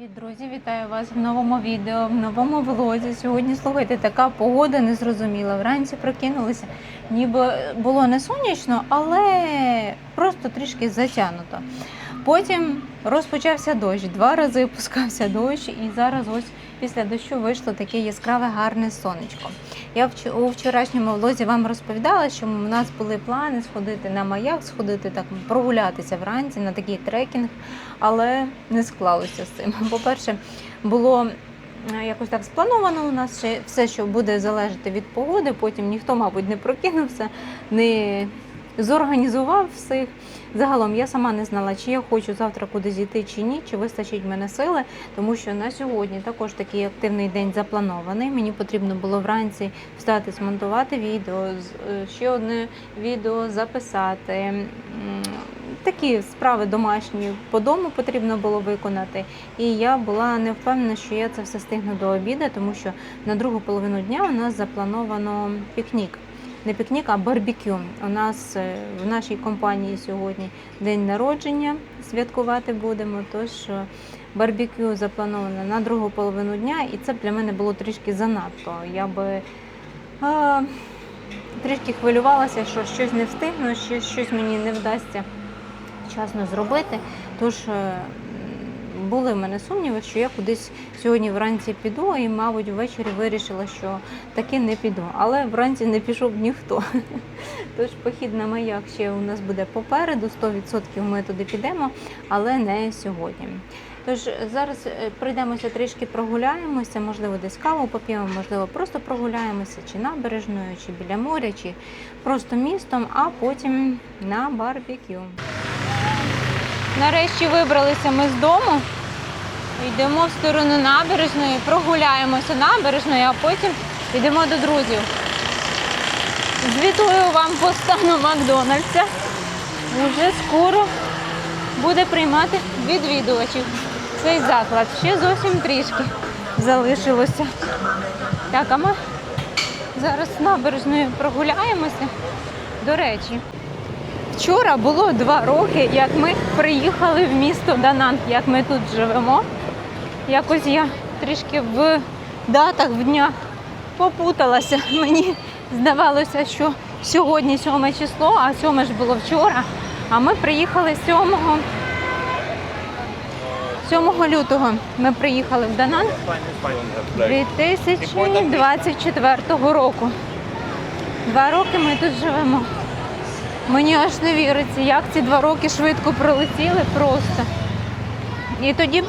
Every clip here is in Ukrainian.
Привіт, друзі! Вітаю вас в новому відео, в новому влозі. Сьогодні слухайте, така погода незрозуміла. Вранці прокинулися, ніби було не сонячно, але просто трішки затягнуто. Потім розпочався дощ, два рази опускався дощ, і зараз ось після дощу вийшло таке яскраве гарне сонечко. Я у вчорашньому влозі вам розповідала, що у нас були плани сходити на маяк, сходити так прогулятися вранці на такий трекінг, але не склалося з цим. По-перше, було якось так сплановано у нас ще все, що буде залежати від погоди. Потім ніхто, мабуть, не прокинувся, не зорганізував всіх. Загалом я сама не знала, чи я хочу завтра кудись йти чи ні, чи вистачить мене сили, тому що на сьогодні також такий активний день запланований. Мені потрібно було вранці встати, змонтувати відео, е, ще одне відео записати. Такі справи домашні по дому потрібно було виконати. І я була не впевнена, що я це все встигну до обіду, тому що на другу половину дня у нас заплановано пікнік. Не пікнік, а барбекю. У нас е, в нашій компанії сьогодні день народження святкувати будемо. Тож е, барбекю заплановано на другу половину дня, і це для мене було трішки занадто. Я би е, трішки хвилювалася, що щось не встигну, що щось мені не вдасться вчасно зробити. Тож були в мене сумніви, що я кудись сьогодні вранці піду, і, мабуть, ввечері вирішила, що таки не піду. Але вранці не пішов ніхто. Тож похід на маяк ще у нас буде попереду, 100% ми туди підемо, але не сьогодні. Тож зараз е, пройдемося трішки прогуляємося, можливо, десь каву поп'ємо, можливо, просто прогуляємося чи набережною, чи біля моря, чи просто містом, а потім на барбекю. Нарешті вибралися ми з дому. Йдемо в сторону набережної, прогуляємося набережною, а потім йдемо до друзів. Звітую вам по стану Макдональдса. Уже скоро буде приймати відвідувачів цей заклад. Ще зовсім трішки залишилося. Так, а ми зараз набережною прогуляємося. До речі, Вчора було два роки, як ми приїхали в місто Дананг, як ми тут живемо. Якось я трішки в датах, в днях попуталася. Мені здавалося, що сьогодні 7 число, а 7 ж було вчора. А ми приїхали 7, 7 лютого. Ми приїхали в Дананг 2024 року. Два роки ми тут живемо. Мені аж не віриться, як ці два роки швидко пролетіли просто. І тоді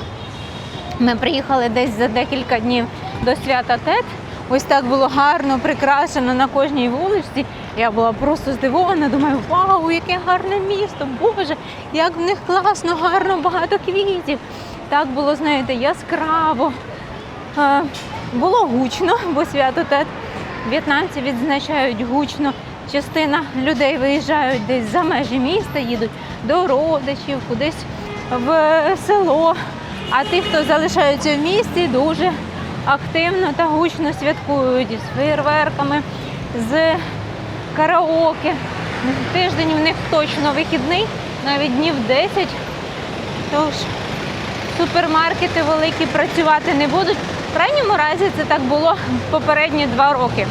ми приїхали десь за декілька днів до свята Тет. Ось так було гарно прикрашено на кожній вулиці. Я була просто здивована, думаю, вау, яке гарне місто! Боже, як в них класно, гарно, багато квітів. Так було, знаєте, яскраво. Е, Було гучно, бо свято Тет в'єтнамці відзначають гучно. Частина людей виїжджають десь за межі міста, їдуть до родичів, кудись в село. А ті, хто залишаються в місті, дуже активно та гучно святкують з фейерверками, з караоке. Тиждень у них точно вихідний, навіть днів 10. Тож супермаркети великі працювати не будуть. В крайньому разі це так було попередні два роки.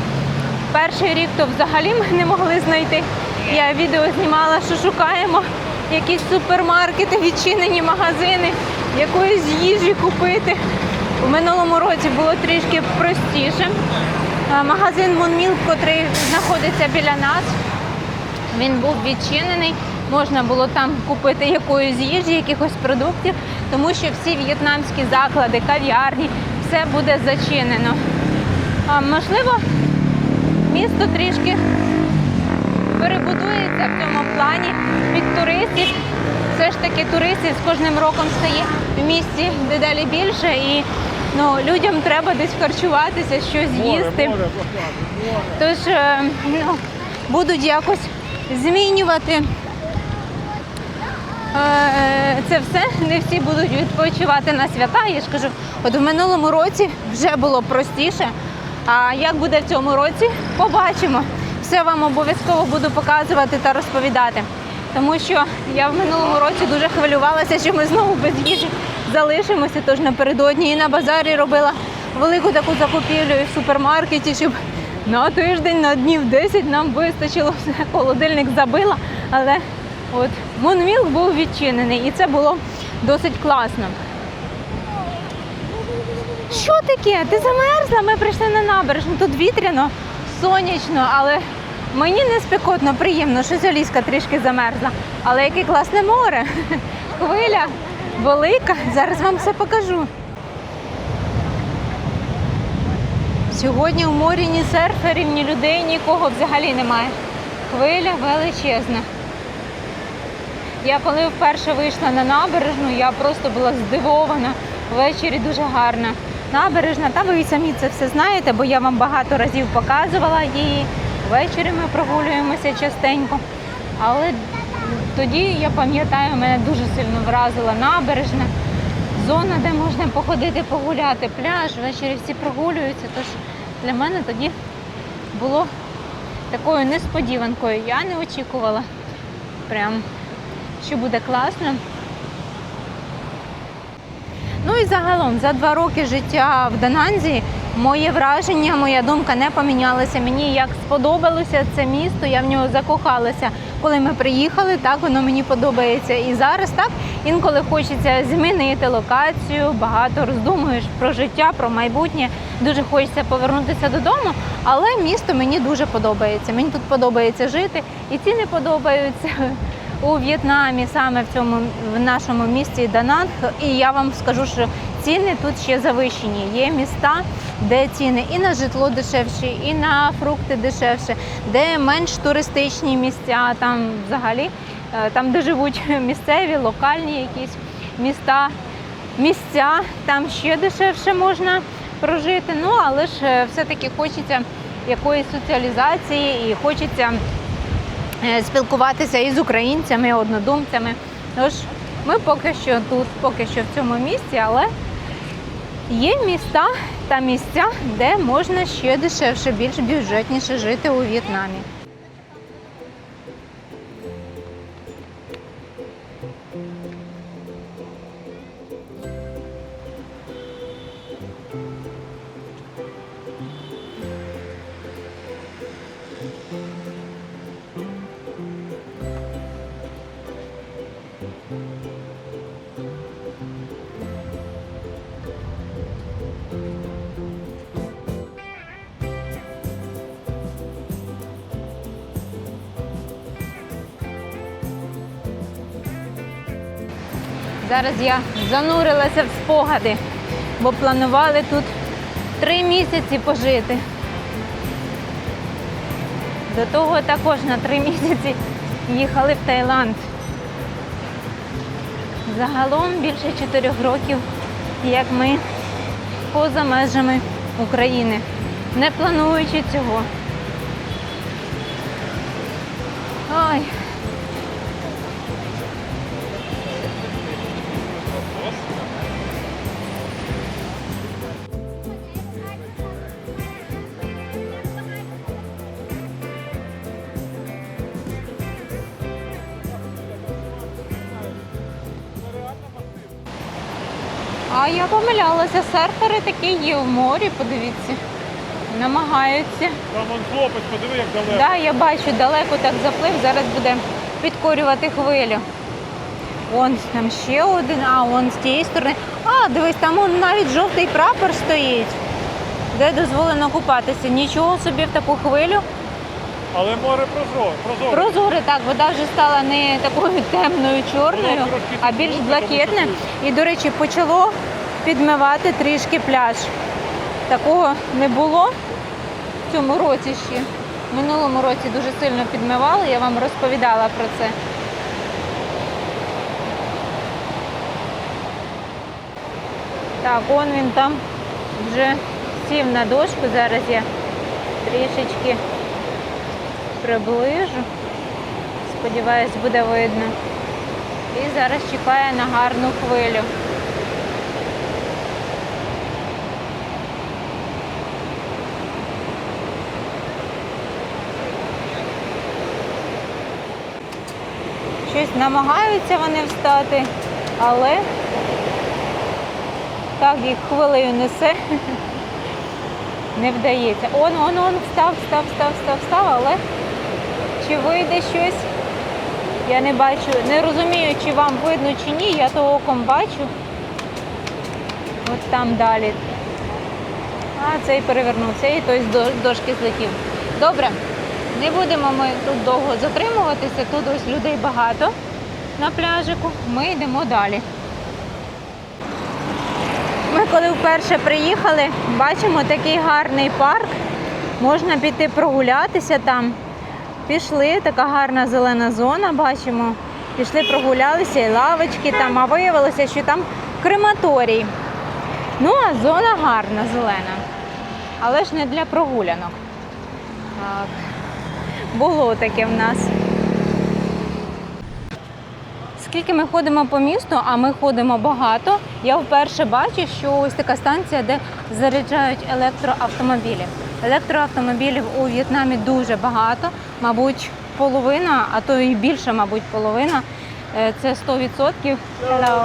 Перший рік то взагалі ми не могли знайти. Я відео знімала, що шукаємо якісь супермаркети, відчинені магазини, якоїсь їжі купити. У минулому році було трішки простіше. Магазин Монміл, який знаходиться біля нас, він був відчинений. Можна було там купити якоїсь їжі, якихось продуктів, тому що всі в'єтнамські заклади, кав'ярні, все буде зачинено. А, можливо, місто трішки перебудується в цьому плані під туристів. Все ж таки туристів з кожним роком стає в місті дедалі більше, і ну, людям треба десь харчуватися, щось їсти. Тож е, ну, будуть якось змінювати е, це все. Не всі будуть відпочивати на свята. Я ж кажу, от в минулому році вже було простіше. А як буде в цьому році, побачимо. Все вам обов'язково буду показувати та розповідати. Тому що я в минулому році дуже хвилювалася, що ми знову без їжі залишимося. Тож напередодні і на базарі робила велику таку закупівлю і в супермаркеті, щоб на тиждень, на днів 10 нам вистачило все. Холодильник забила, але от Мунмілк був відчинений, і це було досить класно. Що таке? Ти замерзла? Ми прийшли на набережну. Тут вітряно, сонячно, але мені не спекотно, приємно, що Аліска трішки замерзла. Але яке класне море. Хвиля велика. Зараз вам все покажу. Сьогодні у морі ні серферів, ні людей, нікого взагалі немає. Хвиля величезна. Я коли вперше вийшла на набережну, я просто була здивована. Ввечері дуже гарна набережна. Та ви і самі це все знаєте, бо я вам багато разів показувала її. Ввечері ми прогулюємося частенько. Але тоді я пам'ятаю, мене дуже сильно вразила набережна. Зона, де можна походити, погуляти, пляж, ввечері всі прогулюються. Тож для мене тоді було такою несподіванкою. Я не очікувала прям, що буде класно. Ну і загалом за два роки життя в Дананзі моє враження, моя думка не помінялася. Мені як сподобалося це місто, я в нього закохалася. Коли ми приїхали, так воно мені подобається. І зараз так інколи хочеться змінити локацію, багато роздумуєш про життя, про майбутнє. Дуже хочеться повернутися додому, але місто мені дуже подобається. Мені тут подобається жити, і ціни подобаються у В'єтнамі, саме в цьому в нашому місті Дананг. І я вам скажу, що ціни тут ще завищені. Є міста, де ціни і на житло дешевші, і на фрукти дешевше, де менш туристичні місця, там взагалі, е, там, де живуть місцеві, локальні якісь міста, місця, там ще дешевше можна прожити. Ну, але ж е, все-таки хочеться якоїсь соціалізації і хочеться спілкуватися із українцями, однодумцями. Тож ми поки що тут, поки що в цьому місці, але є міста та місця, де можна ще дешевше, більш бюджетніше жити у В'єтнамі. Зараз я занурилася в спогади, бо планували тут три місяці пожити. До того також на три місяці їхали в Таїланд. Загалом більше чотирьох років, як ми поза межами України, не плануючи цього. Ой. А я помилялася, серфери такі є в морі, подивіться. Намагаються. Там вон хлопець, подиви, як далеко. Так, да, я бачу, далеко так заплив, зараз буде підкорювати хвилю. Вон там ще один, а вон з тієї сторони. А, дивись, там он навіть жовтий прапор стоїть, де дозволено купатися. Нічого собі в таку хвилю. Але море прозоре. прозоре. Прозоре, так, вода вже стала не такою темною, чорною, а більш блакитне. І, до речі, почало підмивати трішки пляж. Такого не було в цьому році ще. В минулому році дуже сильно підмивали, я вам розповідала про це. Так, он він там вже сів на дошку, зараз я трішечки приближу. Сподіваюсь, буде видно. І зараз чекає на гарну хвилю. Щось намагаються вони встати, але Так їх хвилею несе. Не вдається. Он, он, он, встав, встав, встав, встав, встав, але чи вийде щось? Я не бачу, не розумію, чи вам видно чи ні, я то оком бачу. От там далі. А, цей перевернувся і той з дошки злетів. Добре, не будемо ми тут довго затримуватися, тут ось людей багато на пляжику. Ми йдемо далі. Ми коли вперше приїхали, бачимо такий гарний парк. Можна піти прогулятися там. Пішли, така гарна зелена зона, бачимо. Пішли, прогулялися, і лавочки там, а виявилося, що там крематорій. Ну, а зона гарна, зелена. Але ж не для прогулянок. Так. Було таке в нас. Скільки ми ходимо по місту, а ми ходимо багато, я вперше бачу, що ось така станція, де заряджають електроавтомобілі. Електроавтомобілів у В'єтнамі дуже багато, мабуть, половина, а то і більше, мабуть, половина. Е, Це 100%. Hello.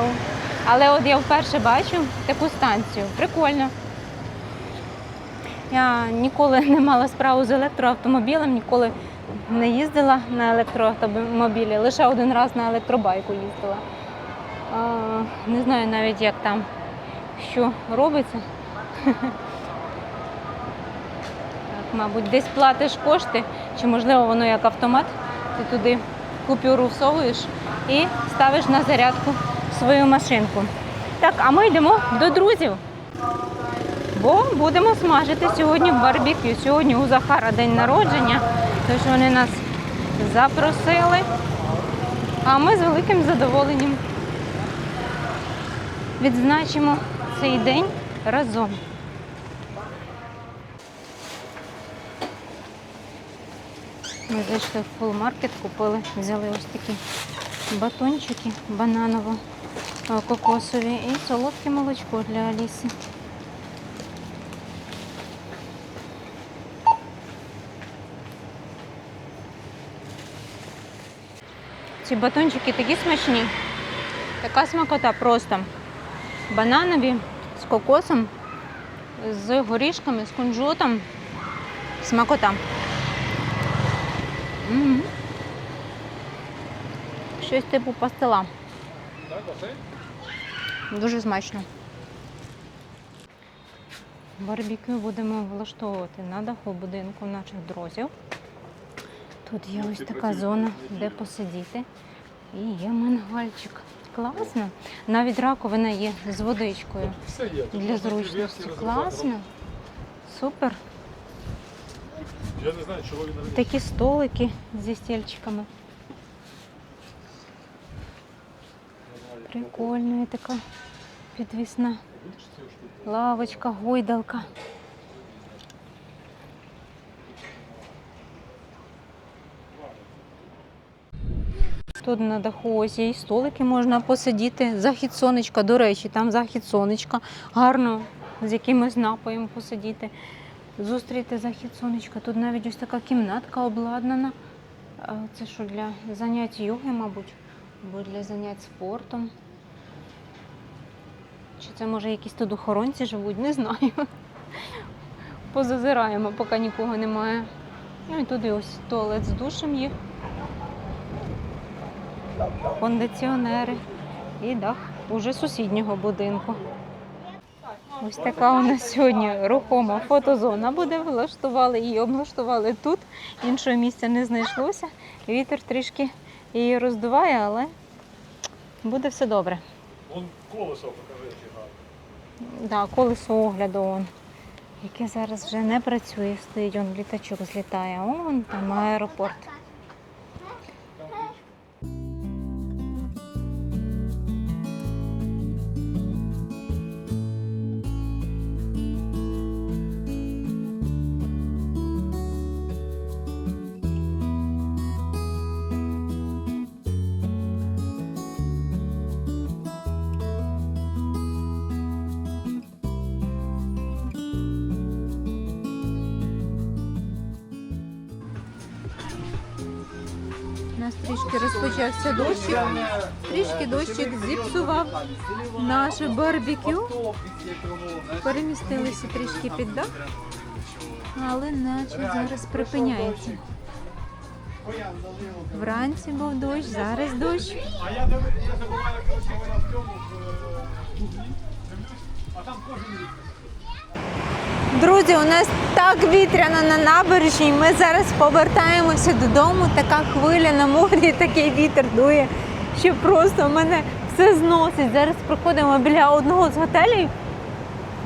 Але от я вперше бачу таку станцію. Прикольно. Я ніколи не мала справу з електроавтомобілем, ніколи не їздила на електроавтомобілі, лише один раз на електробайку їздила. Не знаю навіть, як там що робиться. Мабуть, десь платиш кошти, чи можливо воно як автомат, ти туди купюру всовуєш і ставиш на зарядку свою машинку. Так, а ми йдемо до друзів. Бо будемо смажити сьогодні барбекю. Сьогодні у Захара день народження, тож вони нас запросили. А ми з великим задоволенням відзначимо цей день разом. Ми зайшли в фулмаркет, купили, взяли ось такі батончики бананово-кокосові і солодке молочко для Аліси. Ці батончики такі смачні. Така смакота просто. Бананові з кокосом, з горішками, з кунжутом. Смакота. М. Щось типу пастила. Дуже смачно. Барбекю будемо влаштовувати на даху будинку наших друзів. Тут є ось така зона, де посидіти. І є мангальчик. Класно. Навіть раковина є з водичкою. Для зручності. Класно. Супер. Я не знаю, чого він робить. Такі столики зі стільчиками. Прикольна така підвісна лавочка, гойдалка. Тут на даху ось є і столики можна посидіти. Захід сонечка, до речі, там захід сонечка. Гарно з якимось напоєм посидіти, зустріти захід сонечка. Тут навіть ось така кімнатка обладнана. Це що для занять йоги, мабуть, або для занять спортом. Чи це може якісь тут охоронці живуть, не знаю. Позазираємо, поки нікого немає. Ну і туди ось туалет з душем є. Кондиціонери і дах уже сусіднього будинку. Ось така у нас сьогодні рухома фотозона буде. Влаштували її, облаштували тут. Іншого місця не знайшлося. Вітер трішки її роздуває, але буде все добре. Вон колесо покажи. Да, колесо огляду он, яке зараз вже не працює, стоїть, он літачок злітає. Он там аеропорт. Трішки розпочався дощик. Трішки дощик зіпсував наше барбекю. Перемістилися трішки під дах, але наче зараз припиняється. Вранці був дощ, зараз дощ. А я забуваю, коротше, мене в цьому. А там кожен рік. Друзі, у нас так вітряно на набережній. Ми зараз повертаємося додому. Така хвиля на морі, такий вітер дує, що просто мене все зносить. Зараз проходимо біля одного з готелів.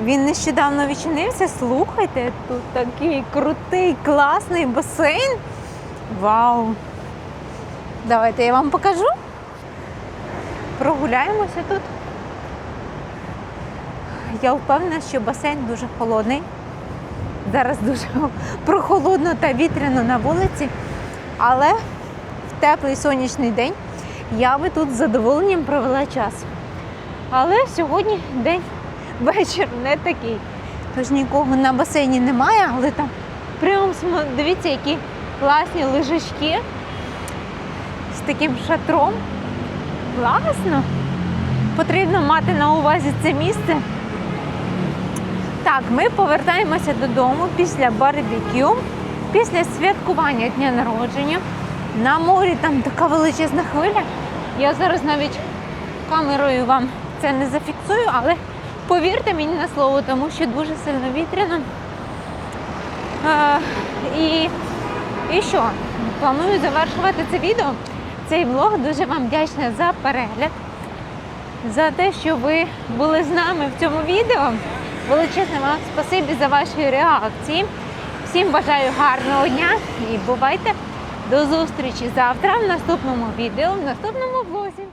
Він нещодавно відчинився. Слухайте, тут такий крутий, класний басейн. Вау! Давайте я вам покажу. Прогуляємося тут. Я впевнена, що басейн дуже холодний. Зараз дуже прохолодно та вітряно на вулиці. Але в теплий сонячний день я би тут з задоволенням провела час. Але сьогодні день вечір не такий. Тож нікого на басейні немає, але там прямо дивіться, які класні лежачки з таким шатром. Класно. Потрібно мати на увазі це місце. Так, ми повертаємося додому після барбекю, після святкування дня народження. На морі там така величезна хвиля. Я зараз навіть камерою вам це не зафіксую, але повірте мені на слово, тому що дуже сильно вітряно. Е, і, і що? Планую завершувати це відео. Цей влог дуже вам вдячна за перегляд за те, що ви були з нами в цьому відео. Величезне вам спасибі за ваші реакції. Всім бажаю гарного дня і бувайте до зустрічі завтра в наступному відео, в наступному влозі.